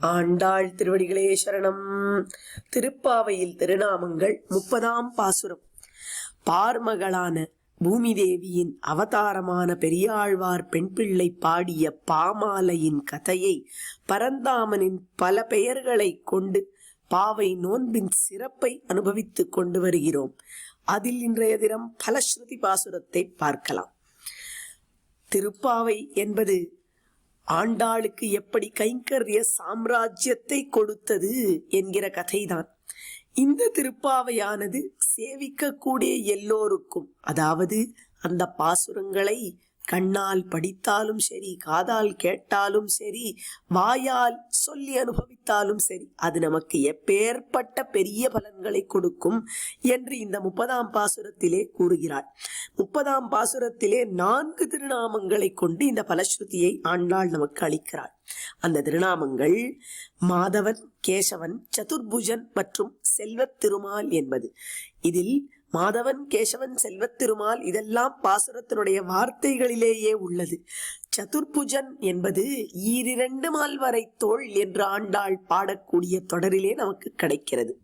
ஆண்டாள் திருவடிகளே சரணம். திருப்பாவையில் திருநாமங்கள் முப்பதாம் பாசுரம். பார்மகளான பூமி தேவியின் அவதாரமான பெரியாழ்வார் பெண் பிள்ளை பாடிய பாமாலையின் கதையை பரந்தாமனின் பல பெயர்களை கொண்டு பாவை நோன்பின் சிறப்பை அனுபவித்துக் கொண்டு வருகிறோம். அதில் இன்றைய தினம் பலஸ்ருதி பாசுரத்தை பார்க்கலாம். திருப்பாவை என்பது ஆண்டாளுக்கு எப்படி கைங்கரிய சாம்ராஜ்யத்தை கொடுத்தது என்கிற கதைதான். இந்த திருப்பாவையானது சேவிக்கக்கூடிய எல்லோருக்கும் அதாவது அந்த பாசுரங்களை கண்ணால் படித்தாலும் சரி காதால் கேட்டாலும் சரி வாயால் சொல்லி அனுபவித்தாலும் சரி அது நமக்கு எப்பேற்பட்ட பெரிய பலன்களை கொடுக்கும் என்று இந்த முப்பதாம் பாசுரத்திலே கூறுகிறாள். முப்பதாம் பாசுரத்திலே நான்கு திருநாமங்களை கொண்டு இந்த பலஸ்ருதியை ஆண்டாள் நமக்கு அளிக்கிறாள். அந்த திருநாமங்கள் மாதவன் கேசவன் சதுர்புஜன் மற்றும் செல்வத் திருமால் என்பது. இதில் மாதவன் கேசவன் செல்வத் திருமால் இதெல்லாம் பாசுரத்தினுடைய வார்த்தைகளிலேயே உள்ளது. சதுர்புஜன் என்பது ஈரிரண்டு மால்வரை தோள் என்று ஆண்டாள் பாடக்கூடிய தொடரிலே நமக்கு கிடைக்கிறது.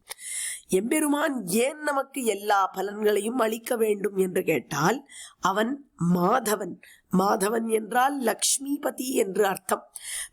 எம்பெருமான் ஏன் நமக்கு எல்லா பலன்களையும் அளிக்க வேண்டும் என்று கேட்டால் அவன் மாதவன். மாதவன் என்றால் லக்ஷ்மிபதி என்று அர்த்தம்.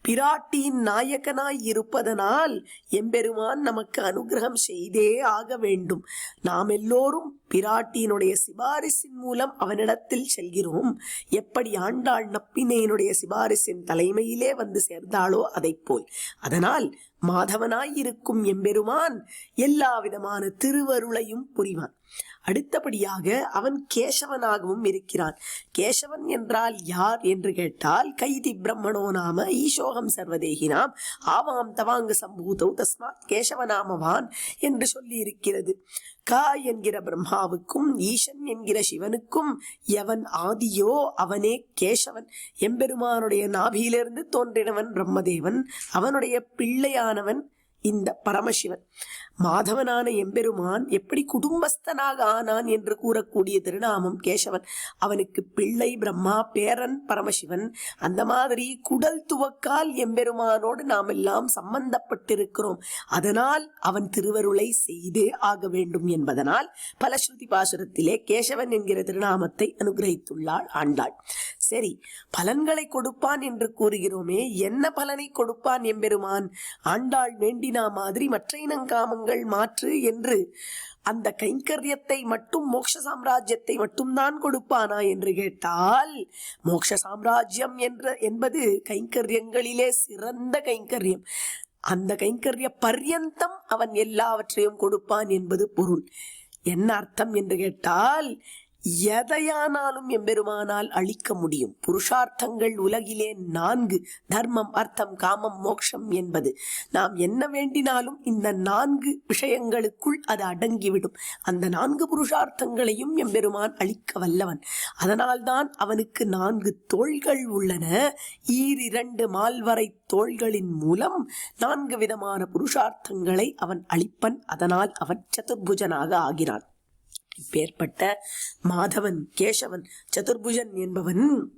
பிராட்டியின் நாயகனாய் இருப்பதனால் எம்பெருமான் நமக்கு அனுகிரகம் செய்தே ஆக வேண்டும். நாம் எல்லோரும் பிராட்டியினுடைய சிபாரிசின் மூலம் அவனிடத்தில் செல்கிறோம். எப்படி ஆண்டாள் நப்பினையினுடைய சிபாரிசின் தலைமையிலே வந்து சேர்ந்தாளோ அதைப் போல். அதனால் மாதவனாய் இருக்கும் எம்பெருமான் எல்லா விதமான திருவருளையும் புரிவான். அடுத்தபடியாக அவன் கேசவனாகவும் இருக்கிறான். கேசவன் என்றால் யார் என்று கேட்டால் கைதி பிரம்மணோ நாம ஈசோகம் சர்வதேகினாம் ஆவாம் தவாங்க சம்பூதௌ தஸ்மாத் கேசவநாமவான் என்று சொல்லி இருக்கிறது கா என்கிற பிரம்மாவுக்கும் ஈசன் என்கிற சிவனுக்கும் எவன் ஆதியோ அவனே கேசவன். எம்பெருமானுடைய நாபியிலிருந்து தோன்றினவன் பிரம்மதேவன் அவனுடைய பிள்ளையானவன் இந்த பரமசிவன். மாதவனான எம்பெருமான் எப்படி குடும்பஸ்தனாக ஆனான் என்று கூறக்கூடிய திருநாமம் கேசவன். அவனுக்கு பிள்ளை பிரம்மா பேரன் பரமசிவன். அந்த மாதிரி குடல் துவக்கால் எம்பெருமானோடு நாம் எல்லாம் சம்பந்தப்பட்டிருக்கிறோம். அதனால் அவன் திருவருளை செய்தே ஆக வேண்டும் என்பதனால் பலஸ்ருதி பாசுரத்திலே கேசவன் என்கிற திருநாமத்தை அனுகிரகித்துள்ளாள் ஆண்டாள். சரி பலன்களை கொடுப்பான் என்று கூறுகிறோமே என்ன பலனை கொடுப்பான் எம்பெருமான்? ஆண்டாள் வேண்டி வேண்டினா மாதிரி மற்ற இனங்காமங்கள் மாற்று என்று அந்த கைங்கரியத்தை மட்டும் மோட்ச சாம்ராஜ்யத்தை மட்டும்தான் கொடுப்பானா என்று கேட்டால் மோட்ச சாம்ராஜ்யம் என்ற என்பது கைங்கரியங்களிலே சிறந்த கைங்கரியம். அந்த கைங்கரிய பர்யந்தம் அவன் எல்லாவற்றையும் கொடுப்பான் என்பது பொருள். என்ன அர்த்தம் என்று கேட்டால் எதையானாலும் எம்பெருமானால் அழிக்க முடியும். புருஷார்த்தங்கள் உலகிலே நான்கு. தர்மம் அர்த்தம் காமம் மோக்ஷம் என்பது. நாம் என்ன வேண்டினாலும் இந்த நான்கு விஷயங்களுக்குள் அது அடங்கிவிடும். அந்த நான்கு புருஷார்த்தங்களையும் எம்பெருமான் அழிக்க வல்லவன். அதனால்தான் அவனுக்கு நான்கு தோள்கள் உள்ளன. ஈரிரண்டு மால்வரை தோள்களின் மூலம் நான்கு விதமான புருஷார்த்தங்களை அவன் அழிப்பன். அதனால் அவன் சதுர்புஜனாக ஆகிறான். இப்பேற்பட்ட மாதவன் கேசவன் சதுர்புஜன் என்பவன்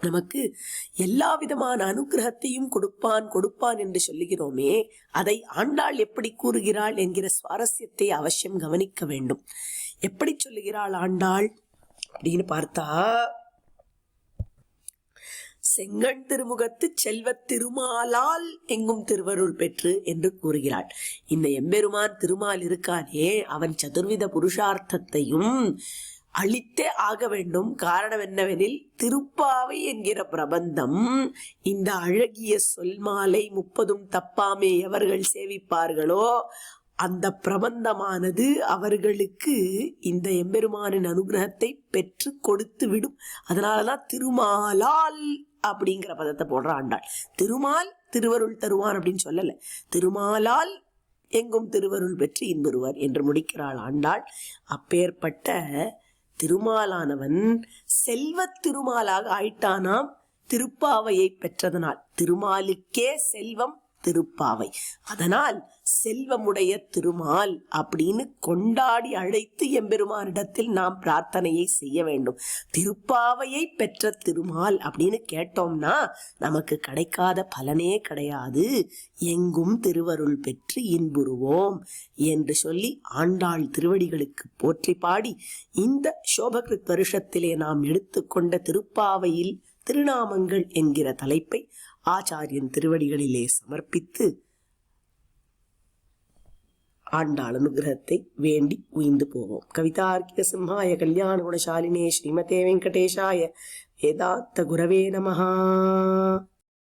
நமக்கு எல்லா விதமான அனுகிரகத்தையும் கொடுப்பான் கொடுப்பான் என்று சொல்லுகிறோமே அதை ஆண்டாள் எப்படி கூறுகிறாள் என்கிற சுவாரஸ்யத்தை அவசியம் கவனிக்க வேண்டும். எப்படி சொல்லுகிறாள் ஆண்டாள்? அப்படின்னு பார்த்தா செங்கண் திருமுகத்து செல்வத் திருமாலால் எங்கும் திருவருள் பெற்று என்று கூறுகிறாள். இந்த எம்பெருமான் திருமால் இருக்கானே அவன் சதுர்வித புருஷார்த்தத்தையும் அழித்தே ஆக வேண்டும். காரணம் என்னவெனில் திருப்பாவை என்கிற பிரபந்தம் இந்த அழகிய சொல்மாலை முப்பதும் தப்பாமே எவர்கள் சேவிப்பார்களோ அந்த பிரபந்தமானது அவர்களுக்கு இந்த எம்பெருமானின் அனுகிரகத்தை பெற்று கொடுத்து விடும். அதனாலதான் திருமாலால் அப்படிங்கிற பதத்தை போடுற ஆண்டாள் திருமால் திருவருள் தருவான் அப்படின்னு சொல்லல. திருமாலால் எங்கும் திருவருள் பெற்று இன்புறுவார் என்று முடிக்கிறாள் ஆண்டாள். அப்பேற்பட்ட திருமாலானவன் செல்வத் திருமாலாக ஆயிட்டானாம். திருப்பாவையை பெற்றதனால் திருமாலுக்கே செல்வம் திருப்பாவை. அதனால் செல்வமுடைய திருமால் அப்படின்னு கொண்டாடி அழைத்து எம்பெருமானிடத்தில் நாம் பிரார்த்தனையை செய்ய வேண்டும். திருப்பாவையை பெற்ற திருமால் அப்படின்னு கேட்டோம்னா நமக்கு கிடைக்காத பலனே கிடையாது. எங்கும் திருவருள் பெற்று இன்புறுவோம் என்று சொல்லி ஆண்டாள் திருவடிகளுக்கு போற்றி பாடி இந்த சோபகிருத் வருஷத்திலே நாம் எடுத்துக்கொண்ட திருப்பாவையில் திருநாமங்கள் என்கிற தலைப்பை ஆச்சாரியன் திருவடிகளிலே சமர்ப்பித்து ஆண்டாள் அனுகிரகத்தை வேண்டி உயிந்து போவோம். கவிதார்க்கிக சிம்ஹாய கல்யாண குணசாலினே ஸ்ரீமதே வெங்கடேஷாய வேதாத்த குரவே நமஹா.